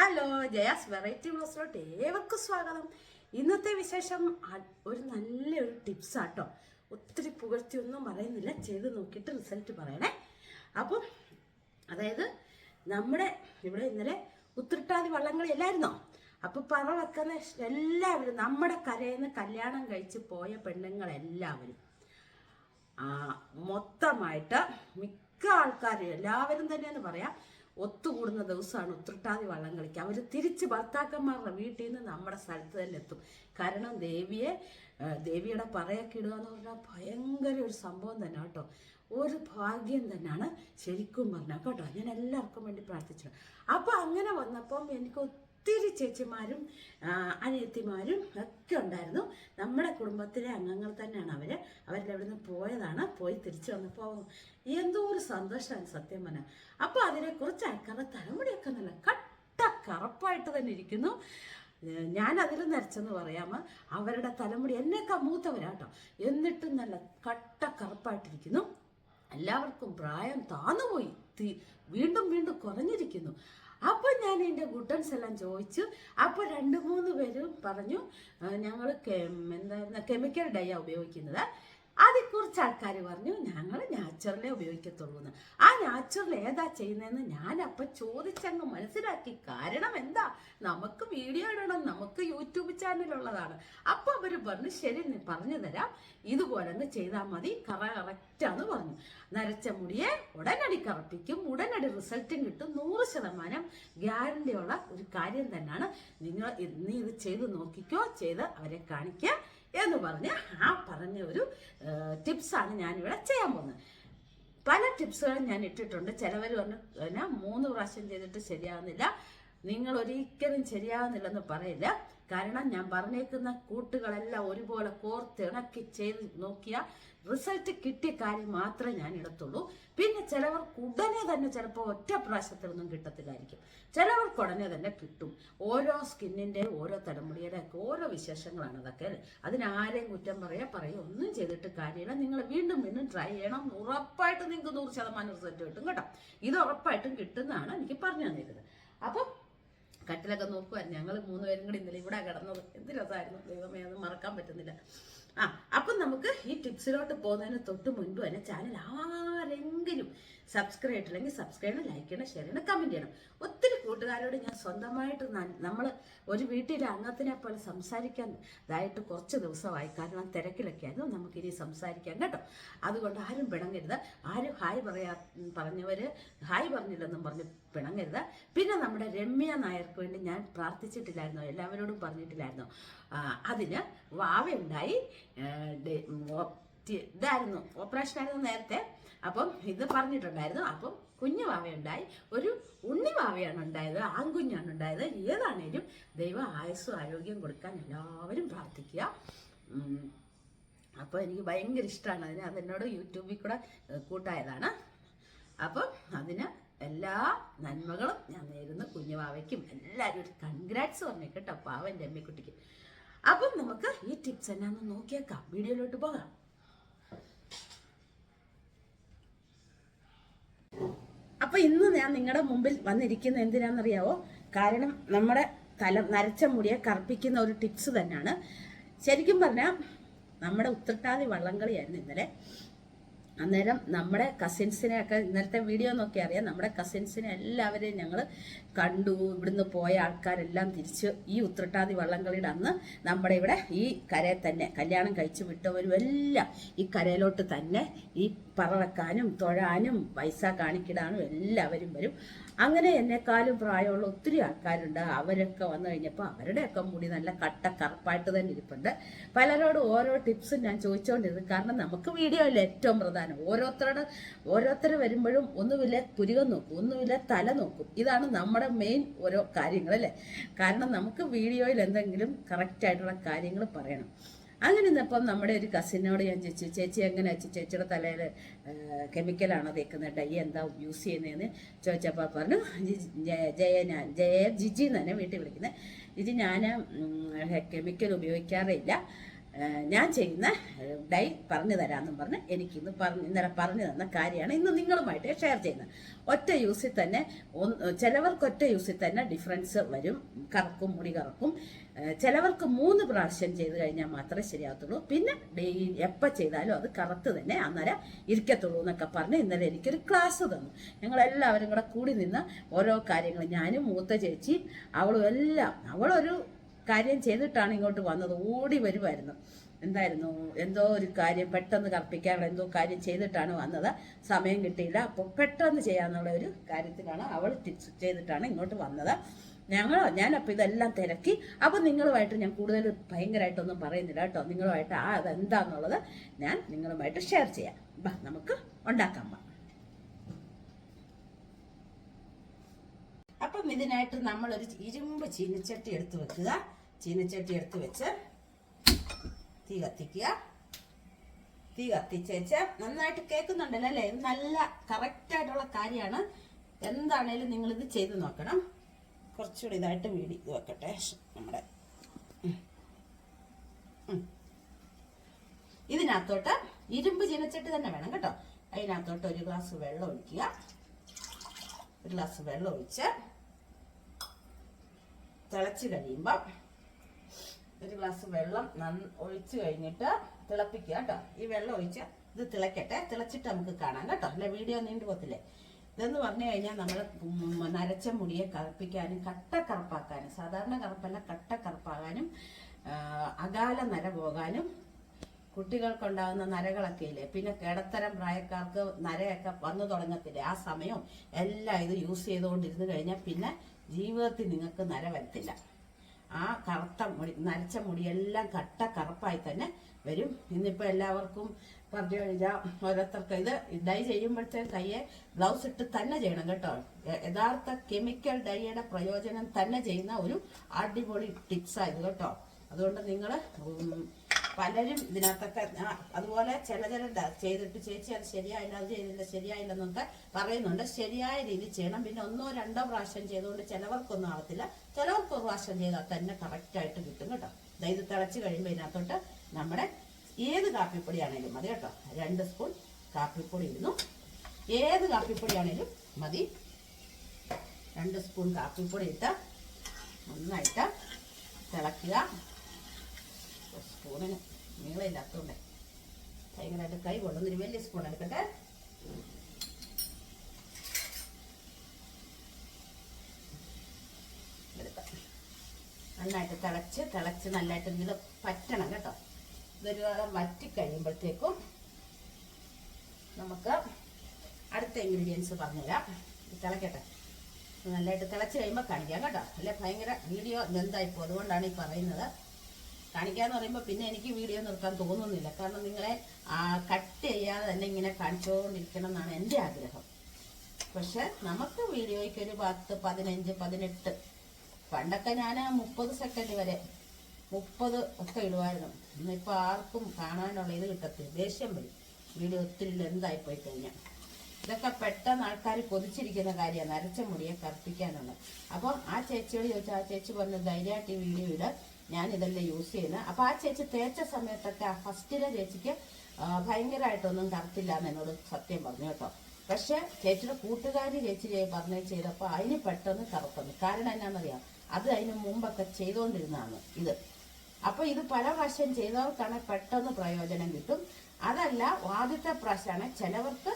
Hello Jaya's variety ബ്ലോസിലോട്ട് ഏവർക്കും സ്വാഗതം. ഇന്നത്തെ വിശേഷം ഒരു നല്ലൊരു ടിപ്സ് ആട്ടോ. ഒത്തിരി പുകഴ്ത്തിയൊന്നും പറയുന്നില്ല. ചെയ്ത് നോക്കിയിട്ട് റിസൾട്ട് പറയണേ. അപ്പം അതായത് നമ്മുടെ ഇവിടെ ഇന്നലെ ഉത്രട്ടാതി വള്ളങ്ങളില്ലായിരുന്നോ അപ്പോൾ അപ്പൊ പറ വെക്കുന്ന എല്ലാവരും നമ്മുടെ കരയിൽ നിന്ന് കല്യാണം കഴിച്ച് പോയ പെണ്ണുങ്ങളെല്ലാവരും മൊത്തമായിട്ട് മിക്ക ആൾക്കാരും എല്ലാവരും തന്നെയെന്ന് പറയാം. ഒത്തുകൂടുന്ന ദിവസമാണ് ഉത്രട്ടാതി വള്ളം കളിക്കുക. അവർ തിരിച്ച് ഭർത്താക്കന്മാരുടെ വീട്ടിൽ നിന്ന് നമ്മുടെ സ്ഥലത്ത് തന്നെ എത്തും. കാരണം ദേവിയെ ദേവിയുടെ പറയൊക്കെ ഇടുക എന്ന് പറഞ്ഞാൽ ഭയങ്കര ഒരു സംഭവം തന്നെ കേട്ടോ. ഒരു ഭാഗ്യം തന്നെയാണ് ശരിക്കും പറഞ്ഞാൽ കേട്ടോ. ഞാൻ എല്ലാവർക്കും വേണ്ടി പ്രാർത്ഥിച്ചു അപ്പോൾ അങ്ങനെ വന്നപ്പം എനിക്ക് ഒത്തിരി ചേച്ചിമാരും അനിയത്തിമാരും ഒക്കെ ഉണ്ടായിരുന്നു. നമ്മുടെ കുടുംബത്തിലെ അംഗങ്ങൾ തന്നെയാണ് അവർ അവരുടെ അവിടെ നിന്ന് പോയതാണ്. പോയി തിരിച്ചു വന്നപ്പോൾ എന്തോ ഒരു സന്തോഷമാണ് സത്യം പറഞ്ഞാൽ അപ്പോൾ അതിനെക്കുറിച്ച് ആൾക്കാരുടെ തലമുടിയൊക്കെ നല്ല കട്ട കറുപ്പായിട്ട് തന്നെ ഇരിക്കുന്നു. ഞാൻ അതിൽ നരച്ചെന്ന് പറയാമോ അവരുടെ തലമുടി എന്നേക്കാ മൂത്തവരാട്ടോ എന്നിട്ടും നല്ല കട്ട കറുപ്പായിട്ടിരിക്കുന്നു. എല്ലാവർക്കും പ്രായം താന്നുപോയി വീണ്ടും വീണ്ടും കുറഞ്ഞിരിക്കുന്നു. അപ്പൊ ഞാൻ എന്റെ ഗുഡൻസ് എല്ലാം ചോദിച്ചു. അപ്പൊ രണ്ട് മൂന്ന് പേരും പറഞ്ഞു ഞങ്ങൾ എന്താ കെമിക്കൽ ഡൈ ഉപയോഗിക്കുന്നത്. അതേക്കുറിച്ച് ആൾക്കാർ പറഞ്ഞു ഞങ്ങൾ നാച്ചുറലേ ഉപയോഗിക്കത്തുള്ളൂ എന്ന് ആ നാച്ചുറൽ ഏതാ ചെയ്യുന്നതെന്ന് ഞാൻ അപ്പം ചോദിച്ചങ്ങ് മനസ്സിലാക്കി. കാരണം എന്താ? നമുക്ക് വീഡിയോ ഇടണം നമുക്ക് യൂട്യൂബ് ചാനലുള്ളതാണ് അപ്പം അവർ പറഞ്ഞു ശരി പറഞ്ഞു തരാം. ഇതുപോലെ അങ്ങ് ചെയ്താൽ മതി കറ കറക്റ്റാന്ന് പറഞ്ഞു. നരച്ച മുടിയെ ഉടനടി കറപ്പിക്കും ഉടനടി റിസൾട്ടും കിട്ടും. നൂറ് ശതമാനം ഗ്യാരണ്ടിയുള്ള ഒരു കാര്യം തന്നെയാണ് നിങ്ങൾ നീ ഇത് ചെയ്ത് നോക്കിക്കോ ചെയ്ത് അവരെ കാണിക്കുക എന്ന് പറഞ്ഞ് ആ പറഞ്ഞ ഒരു ടിപ്സാണ് ഞാനിവിടെ ചെയ്യാൻ പോകുന്നത്. പല ടിപ്സുകളും ഞാൻ ഇട്ടിട്ടുണ്ട്. ചിലവർ പറഞ്ഞു പിന്നെ മൂന്ന് പ്രാവശ്യം ചെയ്തിട്ട് ശരിയാവുന്നില്ല. നിങ്ങൾ ഒരിക്കലും ശരിയാവുന്നില്ലെന്ന് പറയില്ല. കാരണം ഞാൻ പറഞ്ഞേക്കുന്ന കൂട്ടുകളെല്ലാം ഒരുപോലെ കോർത്തിണക്കി ചെയ്ത് നോക്കിയ റിസൾട്ട് കിട്ടിയ കാര്യം മാത്രമേ ഞാൻ എടുത്തുള്ളൂ. പിന്നെ ചിലവർക്ക് ഉടനെ തന്നെ ചിലപ്പോൾ ഒറ്റ പ്രാവശ്യത്തിലൊന്നും കിട്ടത്തില്ലായിരിക്കും. ചിലവർക്ക് ഉടനെ തന്നെ കിട്ടും. ഓരോ സ്കിന്നിന്റെ ഓരോ തലമുടിയുടെ ഒക്കെ ഓരോ വിശേഷങ്ങളാണ് അതൊക്കെ അതിനാരെയും കുറ്റം പറയാ പറയുക ഒന്നും ചെയ്തിട്ട് കാര്യമില്ല. നിങ്ങൾ വീണ്ടും വീണ്ടും ട്രൈ ചെയ്യണം ഉറപ്പായിട്ട് നിങ്ങൾക്ക് നൂറ് ശതമാനം റിസൾട്ട് കിട്ടും കേട്ടോ. ഇത് ഉറപ്പായിട്ടും കിട്ടുന്നതാണ് എനിക്ക് പറഞ്ഞു തന്നിരുന്നത് അപ്പം കട്ടിലൊക്കെ നോക്കുക ഞങ്ങൾ മൂന്നുപേരും കൂടി ഇന്നലെ ഇവിടെ കിടന്നത്. എന്ത് രസമായിരുന്നു. ദൈവമേ അത് മറക്കാൻ പറ്റുന്നില്ല. ആ അപ്പം നമുക്ക് ഈ ടിപ്സിലോട്ട് പോകുന്നതിന് തൊട്ട് മുൻപ് തന്നെ ചാനൽ ആരെങ്കിലും സബ്സ്ക്രൈബ് ചെയ്തിട്ടില്ലെങ്കിൽ സബ്സ്ക്രൈബ് ചെയ്യണം ലൈക്ക് ചെയ്യണം ഷെയർ ചെയ്യണം കമന്റ് ചെയ്യണം. ഒത്തിരി കൂട്ടുകാരോട് ഞാൻ സ്വന്തമായിട്ട് നമ്മൾ ഒരു വീട്ടിലെ അംഗത്തിനെ പോലെ സംസാരിക്കാൻ ഇതായിട്ട് കുറച്ച് ദിവസമായി. കാരണം തിരക്കിലൊക്കെ ആയിരുന്നു നമുക്കിനി സംസാരിക്കാം കേട്ടോ. അതുകൊണ്ട് ആരും പിണങ്ങരുത്. ആരും ഹായ് പറയാ പറഞ്ഞവർ ഹായ് പറഞ്ഞില്ലെന്നും പറഞ്ഞ് പിണങ്ങരുത്. പിന്നെ നമ്മുടെ രമ്യ നായർക്ക് വേണ്ടി ഞാൻ പ്രാർത്ഥിച്ചിട്ടില്ലായിരുന്നു. എല്ലാവരോടും പറഞ്ഞിട്ടില്ലായിരുന്നു. അതിന് വാവയുണ്ടായി. ഇതായിരുന്നു ഓപ്പറേഷൻ ആയിരുന്നു നേരത്തെ. അപ്പം ഇത് പറഞ്ഞിട്ടുണ്ടായിരുന്നു. അപ്പം കുഞ്ഞു വാവയുണ്ടായി ഒരു ഉണ്ണി വാവയാണ് ഉണ്ടായത്. ആൺകുഞ്ഞാണ് ഉണ്ടായത്. ഏതാണേലും ദൈവം ആയുസ്സും ആരോഗ്യം കൊടുക്കാൻ എല്ലാവരും പ്രാർത്ഥിക്കുക. അപ്പോൾ എനിക്ക് ഭയങ്കര ഇഷ്ടമാണ് അതിന് അതെന്നോട് യൂട്യൂബിൽ കൂടെ കൂട്ടായതാണ്. അപ്പം അതിന് എല്ലാ നന്മകളും ഞാൻ നേരുന്നു കുഞ്ഞുവാവയ്ക്കും എല്ലാവരും ഒരു കൺഗ്രാറ്റ്സ് പറഞ്ഞേക്കട്ടോ കേട്ടോ പാവന്റെ അമ്മക്കുട്ടിക്ക്. അപ്പം നമുക്ക് ഈ ടിപ്സ് എന്നാന്ന് നോക്കിയേക്കാം. വീഡിയോയിലോട്ട് പോകാം. അപ്പൊ ഇന്ന് ഞാൻ നിങ്ങളുടെ മുമ്പിൽ വന്നിരിക്കുന്ന എന്തിനാണെന്നറിയാവോ കാരണം നമ്മുടെ തല നരച്ച മുടിയെ കറുപ്പിക്കുന്ന ഒരു ടിപ്സ് തന്നെയാണ് ശരിക്കും പറഞ്ഞാൽ നമ്മുടെ ഉത്രട്ടാതി വള്ളംകളിയായിരുന്നു ഇന്നലെ. അന്നേരം നമ്മുടെ കസിൻസിനെ ഒക്കെ ഇന്നലത്തെ വീഡിയോ നോക്കി അറിയാം. നമ്മുടെ കസിൻസിനെ എല്ലാവരെയും ഞങ്ങൾ കണ്ടു. ഇവിടുന്ന് പോയ ആൾക്കാരെല്ലാം തിരിച്ച് ഈ ഉത്രട്ടാതി വള്ളംകളിയുടെ അന്ന് നമ്മുടെ ഇവിടെ ഈ കരയെ തന്നെ കല്യാണം കഴിച്ചു വിട്ടവരും എല്ലാം ഈ കരയിലോട്ട് തന്നെ ഈ പറ വെക്കാനും തൊഴാനും പൈസ കാണിക്കിടാനും എല്ലാവരും വരും. അങ്ങനെ എന്നെക്കാളും പ്രായമുള്ള ഒത്തിരി ആൾക്കാരുണ്ട്. അവരൊക്കെ വന്നു കഴിഞ്ഞപ്പോൾ അവരുടെയൊക്കെ മുടി നല്ല കട്ട കറുപ്പായിട്ട് തന്നെ ഇരിപ്പുണ്ട്. പലരോടും ഓരോ ടിപ്സും ഞാൻ ചോദിച്ചുകൊണ്ടിരുന്നു കാരണം നമുക്ക് വീഡിയോയിൽ ഏറ്റവും പ്രധാനം ഓരോരുത്തരുടെ ഓരോരുത്തർ വരുമ്പോഴും ഒന്നുമില്ല പുരികം നോക്കും ഒന്നുമില്ല തല നോക്കും. ഇതാണ് നമ്മുടെ മെയിൻ ഓരോ കാര്യങ്ങൾ അല്ലേ കാരണം നമുക്ക് വീഡിയോയിൽ എന്തെങ്കിലും കറക്റ്റായിട്ടുള്ള കാര്യങ്ങൾ പറയണം. അങ്ങനെ ഇന്നപ്പം നമ്മുടെ ഒരു കസിനോട് ഞാൻ ചോദിച്ചു ചേച്ചി എങ്ങനെ ചേച്ചിയുടെ തലയിൽ കെമിക്കലാണോ തേക്കുന്നത്? ഡൈ എന്താ യൂസ് ചെയ്യുന്നതെന്ന്? ചോദിച്ചപ്പോൾ പറഞ്ഞു ജയ- ഞാൻ ജയ ജിജി എന്ന് തന്നെ വീട്ടിൽ വിളിക്കുന്നത്. ജിജി ഞാൻ കെമിക്കൽ ഉപയോഗിക്കാറില്ല ഞാൻ ചെയ്യുന്ന ഡൈ പറഞ്ഞു തരാമെന്നും പറഞ്ഞ് എനിക്കിന്ന് പറഞ്ഞ് ഇന്നലെ പറഞ്ഞു തന്ന കാര്യമാണ് ഇന്ന് നിങ്ങളുമായിട്ട് ഷെയർ ചെയ്യുന്നത്. ഒറ്റ യൂസിൽ തന്നെ ചിലവർക്ക് ഒറ്റ യൂസിൽ തന്നെ ഡിഫറൻസ് വരും കറക്കും മുടി കറക്കും. ചിലവർക്ക് മൂന്ന് പ്രാവശ്യം ചെയ്ത് കഴിഞ്ഞാൽ മാത്രമേ ശരിയാകത്തുള്ളൂ. പിന്നെ ഡെയിലി എപ്പോൾ ചെയ്താലും അത് കറത്ത് തന്നെ അന്നേരം ഇരിക്കത്തുള്ളൂ എന്നൊക്കെ പറഞ്ഞ് ഇന്നലെ എനിക്കൊരു ക്ലാസ് തന്നു. ഞങ്ങളെല്ലാവരും കൂടെ കൂടി നിന്ന് ഓരോ കാര്യങ്ങളും ഞാനും മൂത്ത ചേച്ചി അവളും എല്ലാം അവളൊരു കാര്യം ചെയ്തിട്ടാണ് ഇങ്ങോട്ട് വന്നത്. ഓടി വരുമായിരുന്നു എന്തായിരുന്നു? എന്തോ ഒരു കാര്യം പെട്ടെന്ന് കർപ്പിക്കാനുള്ള എന്തോ കാര്യം ചെയ്തിട്ടാണ് വന്നത്. സമയം കിട്ടിയില്ല. അപ്പോൾ പെട്ടെന്ന് ചെയ്യാന്നുള്ള ഒരു കാര്യത്തിലാണ് അവൾ ചെയ്തിട്ടാണ് ഇങ്ങോട്ട് വന്നത്. ഞങ്ങൾ ഞാനപ്പോൾ ഇതെല്ലാം തിരക്കി. അപ്പോൾ നിങ്ങളുമായിട്ട് ഞാൻ കൂടുതൽ ഭയങ്കരമായിട്ടൊന്നും പറയുന്നില്ല കേട്ടോ. നിങ്ങളുമായിട്ട് ആ അതെന്താന്നുള്ളത് ഞാൻ നിങ്ങളുമായിട്ട് ഷെയർ ചെയ്യാം. ബാ നമുക്ക് ഉണ്ടാക്കാം ബാ അപ്പം ഇതിനായിട്ട് നമ്മളൊരു ഇരുമ്പ് ചീനിച്ചട്ടി എടുത്തു വെക്കുക. ചീനിച്ചട്ടി എടുത്ത് വെച്ച് തീ കത്തിക്കുക. തീ കത്തിച്ചേച്ച് നന്നായിട്ട് കേൾക്കുന്നുണ്ടല്ലോ അല്ലേ? നല്ല കറക്റ്റായിട്ടുള്ള കാര്യമാണ്. എന്താണേലും നിങ്ങളിത് ചെയ്ത് നോക്കണം. കുറച്ചുകൂടി ഇതായിട്ട് വീടി ഇത് വെക്കട്ടെ. നമ്മുടെ. ഇതിനകത്തോട്ട് ഇരുമ്പ് ചീനച്ചട്ടി തന്നെ വേണം കേട്ടോ. അതിനകത്തോട്ട് ഒരു ഗ്ലാസ് വെള്ളം ഒഴിക്കുക. ഒരു ഗ്ലാസ് വെള്ളം ഒഴിച്ച് തിളച്ച് കഴിയുമ്പം ഒരു ഗ്ലാസ് വെള്ളം നന്ന ഒഴിച്ചു കഴിഞ്ഞിട്ട് തിളപ്പിക്കുക കേട്ടോ. ഈ വെള്ളം ഒഴിച്ച് ഇത് തിളക്കട്ടെ. തിളച്ചിട്ട് നമുക്ക് കാണാം കേട്ടോ. അല്ലെ? വീഡിയോ നീണ്ടു പോത്തില്ലേ ഇതെന്ന് പറഞ്ഞു കഴിഞ്ഞാൽ നമ്മൾ നരച്ച മുടിയെ കറുപ്പിക്കാനും കട്ട കറുപ്പാക്കാനും സാധാരണ കറുപ്പല്ല കട്ട കറുപ്പാകാനും അകാല നര പോകാനും കുട്ടികൾക്കുണ്ടാകുന്ന നരകളൊക്കെ ഇല്ലേ? പിന്നെ കിടത്തരം പ്രായക്കാർക്ക് നരയൊക്കെ വന്നു തുടങ്ങത്തില്ലേ? ആ സമയം എല്ലാം ഇത് യൂസ് ചെയ്തുകൊണ്ടിരുന്നു കഴിഞ്ഞാൽ പിന്നെ ജീവിതത്തിൽ നിങ്ങൾക്ക് നര വരത്തില്ല. ആ കറുത്ത മുടി നരച്ച മുടിയെല്ലാം കട്ട കറുപ്പായി തന്നെ വരും. ഇന്നിപ്പോൾ എല്ലാവർക്കും പറഞ്ഞു കഴിഞ്ഞാൽ ഓരോരുത്തർക്ക് ഇത് ഡൈ ചെയ്യുമ്പോഴത്തേ കയ്യെ ഗ്ലൗസ് ഇട്ട് തന്നെ ചെയ്യണം കേട്ടോ. യഥാർത്ഥ കെമിക്കൽ ഡൈയുടെ പ്രയോജനം തന്നെ ചെയ്യുന്ന ഒരു അടിപൊളി ടിപ്സായത് കേട്ടോ. അതുകൊണ്ട് നിങ്ങൾ പലരും ഇതിനകത്തൊക്കെ അതുപോലെ ചില ചില ചെയ്തിട്ട് ചേച്ചി അത് ശരിയായില്ല അത് ചെയ്തില്ല ശരിയായില്ലെന്നൊക്കെ പറയുന്നുണ്ട്. ശരിയായ രീതിയിൽ ചെയ്യണം. പിന്നെ ഒന്നോ രണ്ടോ പ്രാവശ്യം ചെയ്തുകൊണ്ട് ചിലവർക്കൊന്നും ആവത്തില്ല. ചിലവർക്ക് ഒരു പ്രാവശ്യം ചെയ്താൽ തന്നെ കറക്റ്റായിട്ട് കിട്ടും കേട്ടോ. ഇത് തിളച്ച് കഴിയുമ്പോൾ ഇതിനകത്തോട്ട് നമ്മുടെ ഏത് കാപ്പിപ്പൊടിയാണേലും മതി കേട്ടോ. രണ്ട് സ്പൂൺ കാപ്പിപ്പൊടി ഇടുന്നു. ഏത് കാപ്പിപ്പൊടിയാണേലും മതി. രണ്ട് സ്പൂൺ കാപ്പിപ്പൊടി ഇട്ട് നന്നായിട്ട് തിളക്കുക. സ്പൂണിന് നീളമില്ലാത്തതുകൊണ്ട് ഭയങ്കരമായിട്ട് കൈ കൊള്ളുന്നൊരു വലിയ സ്പൂൺ എടുക്കട്ടെ. എടുക്കാം. നന്നായിട്ട് തിളച്ച് തിളച്ച് നല്ലതായിട്ട് നീളം പറ്റണം കേട്ടോ. ഇതൊരു വറ്റി കഴിയുമ്പോഴത്തേക്കും നമുക്ക് അടുത്ത ഇൻഗ്രീഡിയൻസ് പറഞ്ഞുതരാം. തിളക്കട്ടെ. നല്ലതായിട്ട് തിളച്ച് കഴിയുമ്പോൾ കാണിക്കാം കേട്ടോ. അല്ലെ? ഭയങ്കര വീഡിയോ എന്തായിപ്പോ അതുകൊണ്ടാണ് ഈ പറയുന്നത്. കാണിക്കാന്ന് പറയുമ്പോൾ പിന്നെ എനിക്ക് വീഡിയോ നിർത്താൻ തോന്നുന്നില്ല. കാരണം നിങ്ങളെ കട്ട് ചെയ്യാതെ തന്നെ ഇങ്ങനെ കാണിച്ചുകൊണ്ടിരിക്കണം എന്നാണ് എന്റെ ആഗ്രഹം. പക്ഷെ നമുക്ക് വീഡിയോയ്ക്ക് ഒരു പത്ത് പതിനഞ്ച് പതിനെട്ട് പണ്ടൊക്കെ ഞാൻ മുപ്പത് സെക്കൻഡ് വരെ മുപ്പത് ഒക്കെ ഇടുമായിരുന്നു ഇന്നിപ്പോൾ ആർക്കും കാണാനുള്ള ഇത് കിട്ടത്തില്ല. ദേഷ്യം വരും. വീഡിയോ ഒത്തിരി ലെന്തായി പോയി കഴിഞ്ഞാൽ ഇതൊക്കെ പെട്ടെന്ന് ആൾക്കാർ കൊതിച്ചിരിക്കുന്ന കാര്യമാണ്. നരച്ച മുടിയെ കറുപ്പിക്കാനുള്ളത് അപ്പോൾ ആ ചേച്ചിയോട് ചോദിച്ചാൽ ആ ചേച്ചി പറഞ്ഞു ധൈര്യമായിട്ട് ഈ വീഡിയോ ഇട. ഞാൻ ഇതെല്ലാം യൂസ് ചെയ്യുന്നത് അപ്പോൾ ആ ചേച്ചി തേച്ച സമയത്തൊക്കെ ആ ഫസ്റ്റിലെ ചേച്ചിക്ക് ഭയങ്കരമായിട്ടൊന്നും കറുത്തില്ല എന്ന് എന്നോട് സത്യം പറഞ്ഞു കേട്ടോ. പക്ഷെ ചേച്ചിയുടെ കൂട്ടുകാരി ചേച്ചി പറഞ്ഞു ചെയ്തപ്പോൾ അതിന് പെട്ടെന്ന് കറുത്തുന്നു കാരണം എന്നാണെന്നറിയാം അത് അതിന് മുമ്പൊക്കെ ചെയ്തുകൊണ്ടിരുന്നതാണ് ഇത്. അപ്പൊ ഇത് പല പ്രാവശ്യം ചെയ്തവർക്കാണ് പെട്ടെന്ന് പ്രയോജനം കിട്ടും. അതല്ല ആദ്യത്തെ പ്രാവശ്യമാണ് ചിലവർക്ക്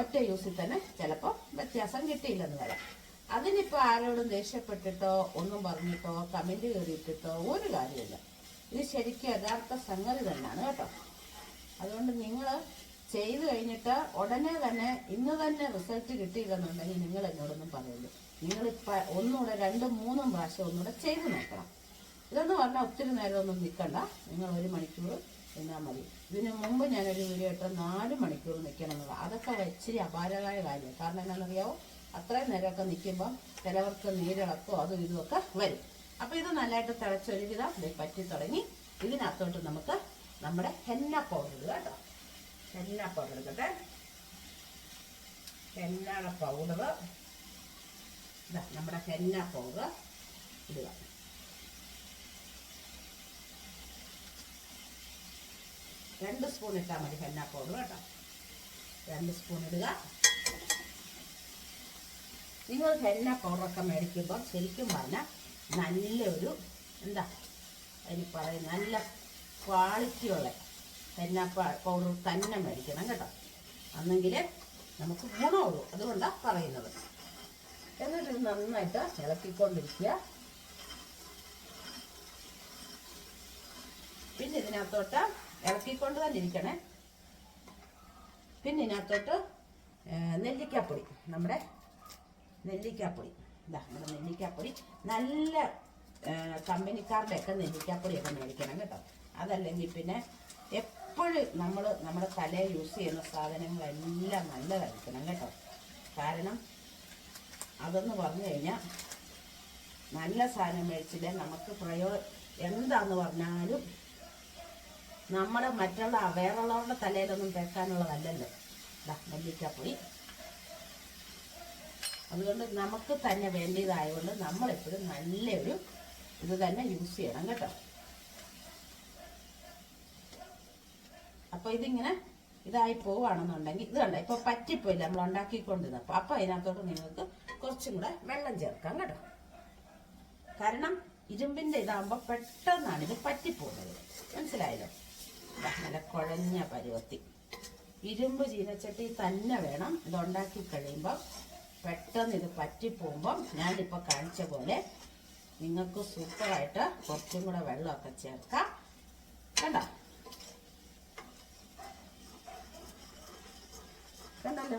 ഒറ്റ യൂസിൽ തന്നെ ചിലപ്പോൾ വ്യത്യാസം കിട്ടിയില്ലെന്ന് വരാം. അതിനിപ്പോൾ ആരോടും ദേഷ്യപ്പെട്ടിട്ടോ ഒന്നും പറഞ്ഞിട്ടോ കമന്റ് കയറിയിട്ടിട്ടോ ഒരു കാര്യമില്ല ഇത് ശരിക്കും യഥാർത്ഥ സംഗതി തന്നെയാണ് കേട്ടോ. അതുകൊണ്ട് നിങ്ങൾ ചെയ്തു കഴിഞ്ഞിട്ട് ഉടനെ തന്നെ ഇന്ന് തന്നെ റിസൾട്ട് കിട്ടിയില്ലെന്നുണ്ടെങ്കിൽ നിങ്ങൾ എന്നോടൊന്നും നിങ്ങൾ നിങ്ങളിപ്പോൾ ഒന്നുകൂടെ രണ്ടും മൂന്നും പ്രാവശ്യം ഒന്നുകൂടെ ചെയ്തു നോക്കണം. ഇതെന്ന് പറഞ്ഞാൽ ഒത്തിരി നേരമൊന്നും നിൽക്കണ്ട. നിങ്ങൾ ഒരു മണിക്കൂർ നിന്നാൽ മതി. ഇതിനു മുമ്പ് ഞാനൊരു വീഡിയോ ഇട്ട് നാല് മണിക്കൂർ നിൽക്കണം എന്നുള്ളത്. അതൊക്കെ ഇച്ചിരി അപാരമായ കാര്യമാണ്. കാരണം എന്താണെന്നറിയാവോ അത്രയും നേരമൊക്കെ നിൽക്കുമ്പോൾ ചിലവർക്ക് നീരിളക്കോ അതും ഇതുമൊക്കെ വരും. അപ്പോൾ ഇത് നല്ലതായിട്ട് തിളച്ചൊരുവിധം പറ്റി തുടങ്ങി. ഇതിനകത്തോട്ട് നമുക്ക് നമ്മുടെ ഹെന്ന പൗഡർ ഇടുക കേട്ടോ. ഹെന്ന പൗഡർ എടുക്കട്ടെ ഹെന്ന പൗഡർ ഇതാ നമ്മുടെ ഹെന്ന പൗഡർ ഇടുക. രണ്ട് സ്പൂൺ ഇട്ടാൽ മതി ഹെന്ന പൗഡർ കേട്ടോ. രണ്ട് സ്പൂൺ ഇടുക. നിങ്ങൾ ഹെന്ന പൗഡറൊക്കെ മേടിക്കുമ്പോൾ ശരിക്കും പറഞ്ഞാൽ നല്ലൊരു എന്താ അതിന് പറയും നല്ല ക്വാളിറ്റിയുള്ള തന്ന പൗഡർ തന്നെ മേടിക്കണം കേട്ടോ. അന്നെങ്കിൽ നമുക്ക് ഗുണമുള്ളൂ. അതുകൊണ്ടാണ് പറയുന്നത്. എന്നിട്ട് നന്നായിട്ട് ഇളക്കിക്കൊണ്ടിരിക്കുക. പിന്നെ ഇതിനകത്തോട്ട് ഇളക്കിക്കൊണ്ട് തന്നെ ഇരിക്കണേ. പിന്നെ ഇതിനകത്തോട്ട് നെല്ലിക്കാപ്പൊടി. നമ്മുടെ നെല്ലിക്കാപ്പൊടി. ഇതാ നമ്മുടെ നെല്ലിക്കാപ്പൊടി. നല്ല കമ്പനിക്കാരുടെ ഒക്കെ നെല്ലിക്കാപ്പൊടിയൊക്കെ മേടിക്കണം കേട്ടോ. അതല്ലെങ്കിൽ പിന്നെ എപ്പോഴും നമ്മൾ നമ്മുടെ തലയിൽ യൂസ് ചെയ്യുന്ന സാധനങ്ങളെല്ലാം നല്ലതായിരിക്കണം കേട്ടോ. കാരണം അതെന്ന് പറഞ്ഞു കഴിഞ്ഞാൽ നല്ല സാധനം മേടിച്ചില്ലേ? നമുക്ക് പ്രയോ എന്താന്ന് പറഞ്ഞാലും നമ്മുടെ മറ്റുള്ള വേറുള്ളവരുടെ തലയിലൊന്നും തേക്കാനുള്ളതല്ലല്ലോ. നെല്ലിക്കാപ്പൊടി. അതുകൊണ്ട് നമുക്ക് തന്നെ വേണ്ടിയതായതുകൊണ്ട് നമ്മളെപ്പോഴും നല്ലൊരു ഇത് തന്നെ യൂസ് ചെയ്യണം കേട്ടോ. അപ്പൊ ഇതിങ്ങനെ ഇതായി പോവുകയാണെന്നുണ്ടെങ്കിൽ ഇത് കണ്ട ഇപ്പൊ പറ്റിപ്പോയില്ല നമ്മൾ ഉണ്ടാക്കിക്കൊണ്ടിരുന്നത്. അപ്പൊ അപ്പൊ അതിനകത്തോട്ട് നിങ്ങൾക്ക് കുറച്ചും കൂടെ വെള്ളം ചേർക്കാം കേട്ടോ. കാരണം ഇരുമ്പിന്റെ ഇതാകുമ്പോൾ പെട്ടെന്നാണ് ഇത് പറ്റിപ്പോകുന്നത്. മനസ്സിലായല്ലോ? നല്ല കുഴഞ്ഞ പരുവത്തി ഇരുമ്പ് ചീനച്ചട്ടി തന്നെ വേണം ഇത് ഉണ്ടാക്കി കഴിയുമ്പോൾ പെട്ടെന്ന് ഇത് പറ്റിപ്പോകുമ്പം ഞാനിപ്പോൾ കാണിച്ച പോലെ നിങ്ങൾക്ക് സൂപ്പറായിട്ട് കുറച്ചും കൂടെ വെള്ളമൊക്കെ ചേർക്കാം. കണ്ടോ? കണ്ടല്ലോ?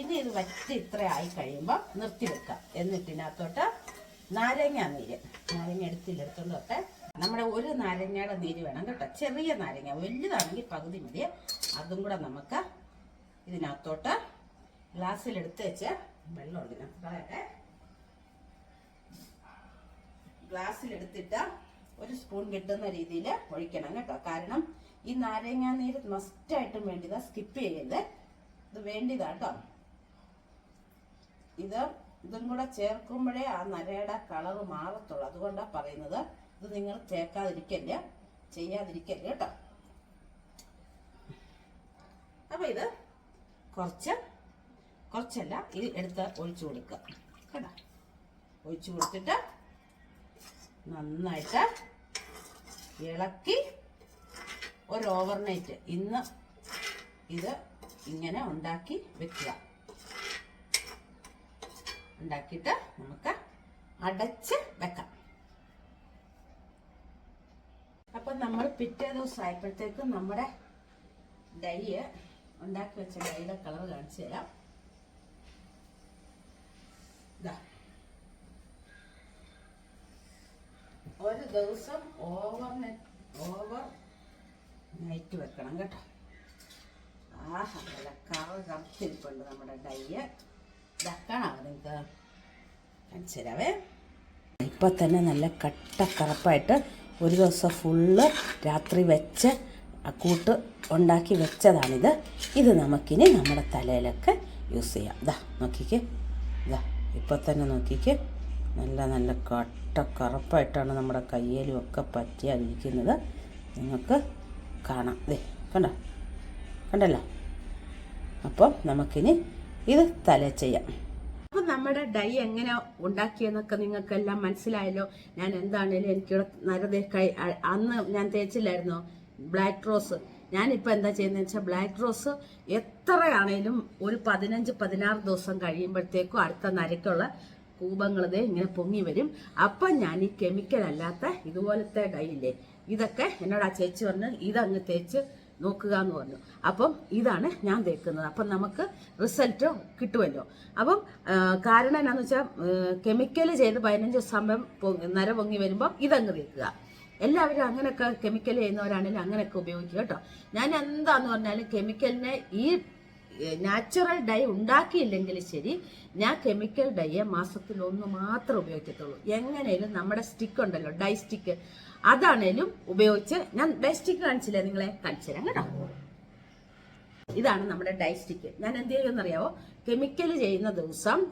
ഇനി ഇത് വറ്റി ഇത്ര ആയി കഴിയുമ്പോൾ നിർത്തി വെക്കാം. എന്നിട്ട് ഇതിനകത്തോട്ട് നാരങ്ങ നീര്. നാരങ്ങ എടുത്തില്ല എടുത്തോണ്ട് നമ്മുടെ ഒരു നാരങ്ങയുടെ നീര് വേണം കേട്ടോ. ചെറിയ നാരങ്ങ വലുതാണെങ്കിൽ പകുതി മതി. അതും കൂടെ നമുക്ക് ഇതിനകത്തോട്ട് ഗ്ലാസ്സിൽ എടുത്ത് വെച്ച് വെള്ളം ഞാൻ കളയട്ടെ ഗ്ലാസ്സിൽ എടുത്തിട്ട് ഒരു സ്പൂൺ കിട്ടുന്ന രീതിയിൽ ഒഴിക്കണം കേട്ടോ. കാരണം ഈ നാരങ്ങ നീര് മസ്റ്റായിട്ടും വേണ്ടിയതാ. സ്കിപ്പ് ചെയ്യരുത്. ഇത് വേണ്ടിതാ കേട്ടോ. ഇത് ഇതും കൂടെ ചേർക്കുമ്പോഴേ ആ നരയുടെ കളറ് മാറത്തുള്ളൂ. അതുകൊണ്ടാണ് പറയുന്നത്. ഇത് നിങ്ങൾ ചേർക്കാതിരിക്കല്ല ചെയ്യാതിരിക്കല്ല കേട്ടോ. അപ്പൊ ഇത് കുറച്ച് കുറച്ചല്ല ഇത് എടുത്ത് ഒഴിച്ചു കൊടുക്കുക. കേട്ടോ? ഒഴിച്ചു കൊടുത്തിട്ട് നന്നായിട്ട് ഇളക്കി ഒരു ഓവർനൈറ്റ് ഇന്ന് ഇത് ഇങ്ങനെ ഉണ്ടാക്കി വെക്കുക. ഉണ്ടാക്കിയിട്ട് നമുക്ക് അടച്ച് വെക്കാം. അപ്പൊ നമ്മൾ പിറ്റേ ദിവസം ആയപ്പോഴത്തേക്കും നമ്മുടെ ഡൈ ഉണ്ടാക്കി വെച്ച ഡൈയുടെ കളർ കാണിച്ചു തരാം ഇതാ ഒരു ദിവസം ഓവർ ഓവർ നൈറ്റ് വെക്കണം കേട്ടോ. ആഹാ നല്ല കറ കറുത്തിരിപ്പുണ്ട് നമ്മുടെ ഡയ്യ്. ഇതാക്കണോ നിങ്ങൾക്ക്? കാണിച്ചു തന്നെ നല്ല കട്ട കറുപ്പായിട്ട് ഒരു ദിവസം ഫുള്ള് രാത്രി വെച്ച് കൂട്ട് ഉണ്ടാക്കി വെച്ചതാണിത്. ഇത് നമുക്കിനി നമ്മുടെ തലയിലൊക്കെ യൂസ് ചെയ്യാം. ഇതാ നോക്കിക്കേ. ഇതാ ഇപ്പൊ തന്നെ നോക്കിക്കേ. നല്ല നല്ല കട്ട കറുപ്പായിട്ടാണ് നമ്മുടെ കയ്യിലും ഒക്കെ പറ്റിയാതിരിക്കുന്നത്. നിങ്ങൾക്ക് കാണാം. ദേ കണ്ടോ? കണ്ടല്ലോ? അപ്പം നമുക്കിനി ഇത് തല ചെയ്യാം. അപ്പം നമ്മുടെ ഡൈ എങ്ങനെ ഉണ്ടാക്കിയെന്നൊക്കെ നിങ്ങൾക്കെല്ലാം മനസ്സിലായല്ലോ. ഞാൻ എന്താണേലും എനിക്കിവിടെ നരതേ കൈ അന്ന് ഞാൻ തേച്ചില്ലായിരുന്നോ? Black rose. ഞാനിപ്പോൾ എന്താ ചെയ്യുന്നത് വെച്ചാൽ ബ്ലാക്ക് റോസ് എത്രയാണേലും ഒരു പതിനഞ്ച് പതിനാറ് ദിവസം കഴിയുമ്പോഴത്തേക്കും അടുത്ത നരയ്ക്കുള്ള കൂപങ്ങളിതേ ഇങ്ങനെ പൊങ്ങി വരും. അപ്പം ഞാൻ ഈ കെമിക്കൽ അല്ലാത്ത ഇതുപോലത്തെ കൈയില്ലേ ഇതൊക്കെ എന്നോട് ആ ചേച്ചി പറഞ്ഞു ഇതങ്ങ് തേച്ച് നോക്കുക എന്ന് പറഞ്ഞു. അപ്പം ഇതാണ് ഞാൻ തേക്കുന്നത്. അപ്പം നമുക്ക് റിസൾട്ട് കിട്ടുമല്ലോ. അപ്പം കാരണം എന്നാന്ന് വെച്ചാൽ കെമിക്കൽ ചെയ്ത് പതിനഞ്ച് സമയം നര പൊങ്ങി വരുമ്പോൾ ഇതങ്ങ് തേക്കുക. എല്ലാവരും അങ്ങനെയൊക്കെ കെമിക്കൽ ചെയ്യുന്നവരാണെങ്കിലും അങ്ങനെയൊക്കെ ഉപയോഗിക്കുക കേട്ടോ. ഞാൻ എന്താന്ന് പറഞ്ഞാലും കെമിക്കലിനെ ഈ നാച്ചുറൽ ഡൈ ഉണ്ടാക്കിയില്ലെങ്കിൽ ശരി ഞാൻ കെമിക്കൽ ഡൈയെ മാസത്തിൽ ഒന്ന് മാത്രം ഉപയോഗിക്കത്തുള്ളൂ. എങ്ങനെയും നമ്മുടെ സ്റ്റിക്ക് ഉണ്ടല്ലോ ഡൈ സ്റ്റിക്ക് അതാണേലും ഉപയോഗിച്ച് ഞാൻ ഡൈ സ്റ്റിക്ക് കാണിച്ചില്ലേ നിങ്ങളെ? കാണിച്ചില്ല കേട്ടോ. ഇതാണ് നമ്മുടെ ഡൈ സ്റ്റിക്ക് ഞാൻ എന്ത് ചെയ്യുമെന്നറിയാവോ? കെമിക്കൽ ചെയ്യുന്ന ദിവസം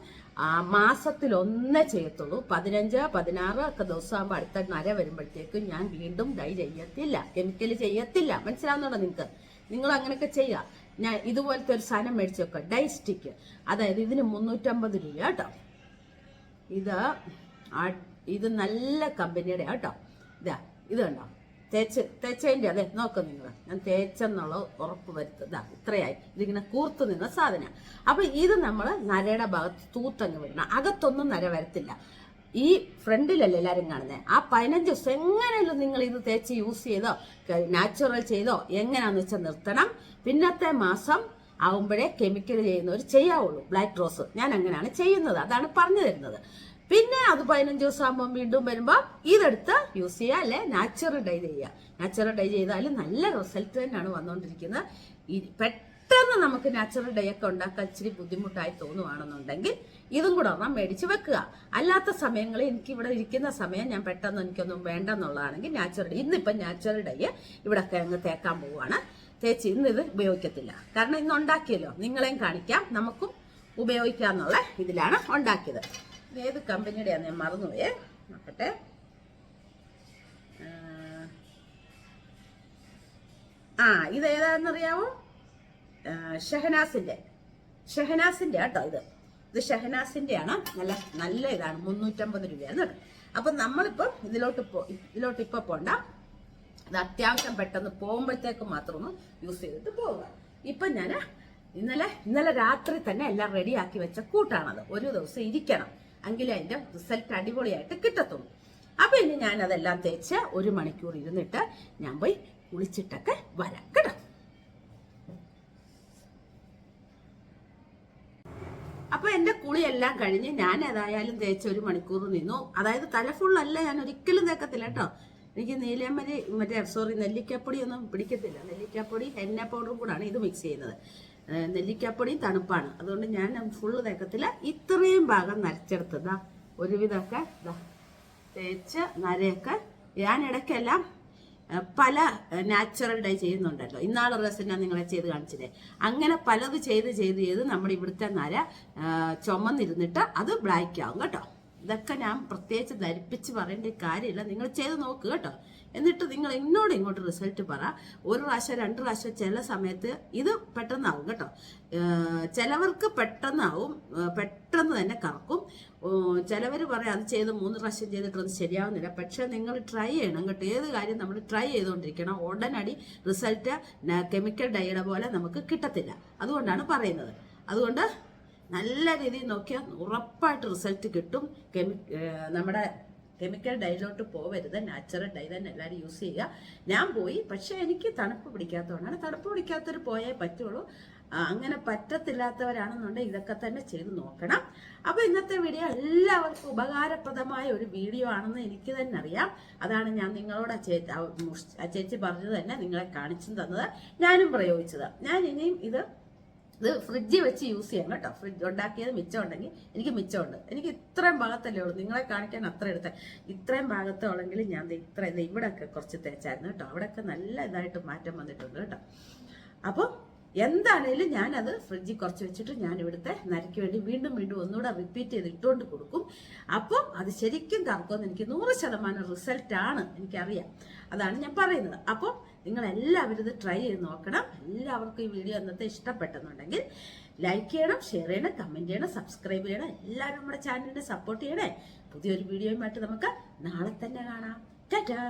മാസത്തിൽ ഒന്നേ ചെയ്യത്തുള്ളൂ. പതിനഞ്ച് പതിനാറ് ഒക്കെ ദിവസമാകുമ്പോൾ അടുത്ത നര വരുമ്പോഴത്തേക്കും ഞാൻ വീണ്ടും ഡൈ ചെയ്യത്തില്ല. കെമിക്കൽ ചെയ്യത്തില്ല. മനസ്സിലാവുന്നുണ്ടോ നിങ്ങൾക്ക്? നിങ്ങൾ അങ്ങനെയൊക്കെ ചെയ്യുക. ഞാൻ ഇതുപോലത്തെ ഒരു സാധനം മേടിച്ച് വെക്കുക ഡൈ സ്റ്റിക്ക്. അതായത് ഇതിന് മുന്നൂറ്റമ്പത് രൂപ കേട്ടോ. ഇത് ഇത് നല്ല കമ്പനിയുടെ കേട്ടോ. ഇതാ ഇത് കണ്ടോ? തേച്ച് തേച്ചതിന്റെ അതെ നോക്ക് നിങ്ങൾ. ഞാൻ തേച്ചെന്നുള്ള ഉറപ്പ് വരുത്തുക ഇത്രയായി. ഇതിങ്ങനെ കൂർത്ത് നിന്ന സാധനം. അപ്പം ഇത് നമ്മൾ നരയുടെ ഭാഗത്ത് തൂത്തങ്ങ് വരണം അകത്തൊന്നും നര വരത്തില്ല. ഈ ഫ്രണ്ടിലല്ലേ എല്ലാവരും കാണുന്നത് ആ പതിനഞ്ച് ദിവസം എങ്ങനെയല്ലോ നിങ്ങൾ ഇത് തേച്ച് യൂസ് ചെയ്തോ നാച്ചുറൽ ചെയ്തോ എങ്ങനെയാന്ന് വെച്ചാൽ നിർത്തണം. പിന്നത്തെ മാസം ആവുമ്പോഴേ കെമിക്കൽ ചെയ്യുന്നവർ ചെയ്യാവുള്ളൂ. ബ്ലാക്ക് റോസ് ഞാൻ അങ്ങനെയാണ് ചെയ്യുന്നത്. അതാണ് പറഞ്ഞു തരുന്നത്. പിന്നെ അത് പതിനഞ്ച് ദിവസം ആകുമ്പോൾ വീണ്ടും വരുമ്പോൾ ഇതെടുത്ത് യൂസ് ചെയ്യുക അല്ലെ നാച്ചുറൽ ഡൈ ചെയ്യുക. നാച്ചുറൽ ഡൈ ചെയ്താൽ നല്ല റിസൾട്ട് തന്നെയാണ് വന്നുകൊണ്ടിരിക്കുന്നത് പെട്ടെന്ന് നമുക്ക് നാച്ചുറൽ ഡൈ ഒക്കെ ഉണ്ടാക്കാൻ ഇച്ചിരി ബുദ്ധിമുട്ടായി തോന്നുവാണെന്നുണ്ടെങ്കിൽ ഇതും കൂടെ ഒരെണ്ണം മേടിച്ച് വെക്കുക. അല്ലാത്ത സമയങ്ങളിൽ എനിക്ക് ഇവിടെ ഇരിക്കുന്ന സമയം ഞാൻ പെട്ടെന്ന് എനിക്കൊന്നും വേണ്ടെന്നുള്ളതാണെങ്കിൽ നാച്ചുറൽ ഡേ ഇന്നിപ്പം നാച്ചുറൽ ഡൈ ഇവിടെ അങ്ങ് തേക്കാൻ പോവുകയാണ്. തേച്ച് ഇന്ന് ഇത് ഉപയോഗിക്കത്തില്ല. കാരണം ഇന്ന് ഉണ്ടാക്കിയല്ലോ. നിങ്ങളെയും കാണിക്കാം. നമുക്കും ഉപയോഗിക്കാന്നുള്ള ഇതിലാണ് ഉണ്ടാക്കിയത്. ഏത് കമ്പനിയുടെയാണ് ഞാൻ മറന്നുപോയേ. നോക്കട്ടെ. ആ, ഇത് ഏതാണെന്നറിയാമോ ഷെഹനാസിന്റെ ഷെഹനാസിന്റെ. ഷഹനാസിന്റെ കേട്ടോ ഇത്. ഇത് ഷഹനാസിന്റെ ആണ് നല്ല നല്ല ഇതാണ്. മുന്നൂറ്റമ്പത് രൂപയാണ് കേട്ടോ. അപ്പൊ നമ്മളിപ്പോ ഇതിലോട്ട് പോ ഇതിലോട്ട് ഇപ്പൊ പോണ്ട. ഇത് അത്യാവശ്യം പെട്ടെന്ന് പോകുമ്പോഴത്തേക്ക് മാത്രം ഒന്ന് യൂസ് ചെയ്തിട്ട് പോവുക. ഇപ്പൊ ഞാൻ ഇന്നലെ ഇന്നലെ രാത്രി തന്നെ എല്ലാം റെഡിയാക്കി വെച്ച കൂട്ടാണത്. ഒരു ദിവസം ഇരിക്കണം. എങ്കിലേ അതിന്റെ റിസൾട്ട് അടിപൊളിയായിട്ട് കിട്ടത്തുള്ളൂ. അപ്പൊ ഇനി ഞാൻ അതെല്ലാം തേച്ച് ഒരു മണിക്കൂർ ഇരുന്നിട്ട് ഞാൻ പോയി കുളിച്ചിട്ടൊക്കെ വരാം. കേട്ടോ. അപ്പൊ എന്റെ കുളിയെല്ലാം കഴിഞ്ഞ് ഞാൻ ഏതായാലും തേച്ച് ഒരു മണിക്കൂർ നിന്നു. അതായത് തല ഫുള്ളല്ല ഞാൻ ഒരിക്കലും തേക്കത്തില്ല കേട്ടോ. എനിക്ക് നീലമരി മറ്റേ സോറി നെല്ലിക്കപ്പൊടി ഒന്നും പിടിക്കത്തില്ല. നെല്ലിക്കപ്പൊടി എണ്ണ പൗഡറും കൂടാണ് ഇത് മിക്സ് ചെയ്യുന്നത്. നെല്ലിക്കപ്പൊടിയും നെല്ലിക്കപ്പൊടി തണുപ്പാണ്. അതുകൊണ്ട് ഞാൻ ഫുള്ള് തേക്കത്തില്ല. ഇത്രയും ഭാഗം നരച്ചെടുത്തതാ ഒരുവിധമൊക്കെ തേച്ച് നരയൊക്കെ. ഞാൻ ഇടയ്ക്കെല്ലാം പല നാച്ചുറൽ ഡൈ ചെയ്യുന്നുണ്ടല്ലോ. ഇന്നാളെ റെസിപ്പി ഞാൻ നിങ്ങളെ ചെയ്ത് കാണിച്ചില്ലേ? അങ്ങനെ പലത് ചെയ്ത് ചെയ്ത് ചെയ്ത് നമ്മുടെ ഇവിടുത്തെ നര ചുമന്നിരുന്നിട്ട് അത് ബ്ലാക്ക് ആവും കേട്ടോ. ഇതൊക്കെ ഞാൻ പ്രത്യേകിച്ച് ധരിപ്പിച്ച് പറയേണ്ട കാര്യമില്ല. നിങ്ങൾ ചെയ്ത് നോക്ക് കേട്ടോ. എന്നിട്ട് നിങ്ങൾ എന്നോട് ഇങ്ങോട്ട് റിസൾട്ട് പറ. ഒരു പ്രാവശ്യം രണ്ട് പ്രാവശ്യം ചില സമയത്ത് ഇത് പെട്ടെന്നാവും കേട്ടോ. ചിലവർക്ക് പെട്ടെന്നാവും പെട്ടെന്ന് തന്നെ കറക്കും. ചിലവർ പറയാം അത് ചെയ്ത് മൂന്ന് പ്രാവശ്യം ചെയ്തിട്ടൊന്നും ശരിയാവുന്നില്ല. പക്ഷേ നിങ്ങൾ ട്രൈ ചെയ്യണം കേട്ടോ. ഏത് കാര്യം നമ്മൾ ട്രൈ ചെയ്തുകൊണ്ടിരിക്കണം ഉടനടി റിസൾട്ട് കെമിക്കൽ ഡൈയുടെ പോലെ നമുക്ക് കിട്ടത്തില്ല. അതുകൊണ്ടാണ് പറയുന്നത്. അതുകൊണ്ട് നല്ല രീതിയിൽ നോക്കിയാൽ ഉറപ്പായിട്ട് റിസൾട്ട് കിട്ടും. കെമി നമ്മുടെ കെമിക്കൽ ഡൈലോട്ട് പോവരുത്. നാച്ചുറൽ ഡൈ തന്നെ എല്ലാവരും യൂസ് ചെയ്യുക. ഞാൻ പോയി. പക്ഷേ എനിക്ക് തണുപ്പ് പിടിക്കാത്തതുകൊണ്ടാണ്. തണുപ്പ് പിടിക്കാത്തവർ പോയേ പറ്റുള്ളൂ. അങ്ങനെ പറ്റത്തില്ലാത്തവരാണെന്നുണ്ടെങ്കിൽ ഇതൊക്കെ തന്നെ ചെയ്ത് നോക്കണം. അപ്പോൾ ഇന്നത്തെ വീഡിയോ എല്ലാവർക്കും ഉപകാരപ്രദമായ ഒരു വീഡിയോ ആണെന്ന് എനിക്ക് തന്നെ അറിയാം. അതാണ് ഞാൻ നിങ്ങളോട് ചേച്ചി പറഞ്ഞത് തന്നെ നിങ്ങളെ കാണിച്ചു തന്നത്. ഞാനും പ്രയോഗിച്ചത്. ഞാൻ ഇനിയും ഇത് ഇത് ഫ്രിഡ്ജിൽ വെച്ച് യൂസ് ചെയ്യാം കേട്ടോ. ഫ്രിഡ്ജ് ഉണ്ടാക്കിയത് മിച്ചം ഉണ്ടെങ്കിൽ എനിക്ക് മിച്ചമുണ്ട്. എനിക്ക് ഇത്രയും ഭാഗത്തല്ലേ ഉള്ളൂ. നിങ്ങളെ കാണിക്കാൻ അത്ര എടുത്ത. ഇത്രയും ഭാഗത്തേ ഉള്ളെങ്കിൽ ഞാൻ ഇത്ര ദേ ഇവിടെയൊക്കെ കുറച്ച് തേച്ചായിരുന്നു കേട്ടോ. അവിടെയൊക്കെ നല്ല ഇതായിട്ട് മാറ്റം വന്നിട്ടുണ്ട് കേട്ടോ. അപ്പോൾ എന്താണേലും ഞാനത് ഫ്രിഡ്ജിൽ കുറച്ച് വെച്ചിട്ട് ഞാൻ ഇവിടുത്തെ നരയ്ക്ക് വേണ്ടി വീണ്ടും വീണ്ടും ഒന്നുകൂടെ റിപ്പീറ്റ് ചെയ്ത് ഇട്ടുകൊണ്ട് കൊടുക്കും. അപ്പം അത് ശരിക്കും കറക്കുമെന്ന് എനിക്ക് നൂറ് ശതമാനം റിസൾട്ടാണ് എനിക്കറിയാം. അതാണ് ഞാൻ പറയുന്നത്. അപ്പം നിങ്ങൾ എല്ലാവരും ഇത് ട്രൈ ചെയ്ത് നോക്കണം. എല്ലാവർക്കും ഈ വീഡിയോ അന്നത്തെ ഇഷ്ടപ്പെട്ടെന്നുണ്ടെങ്കിൽ ലൈക്ക് ചെയ്യണം ഷെയർ ചെയ്യണം കമന്റ് ചെയ്യണം സബ്സ്ക്രൈബ് ചെയ്യണം. എല്ലാവരും നമ്മുടെ ചാനലിനെ സപ്പോർട്ട് ചെയ്യണേ. പുതിയൊരു വീഡിയോയുമായിട്ട് നമുക്ക് നാളെ തന്നെ കാണാം. ടാറ്റാ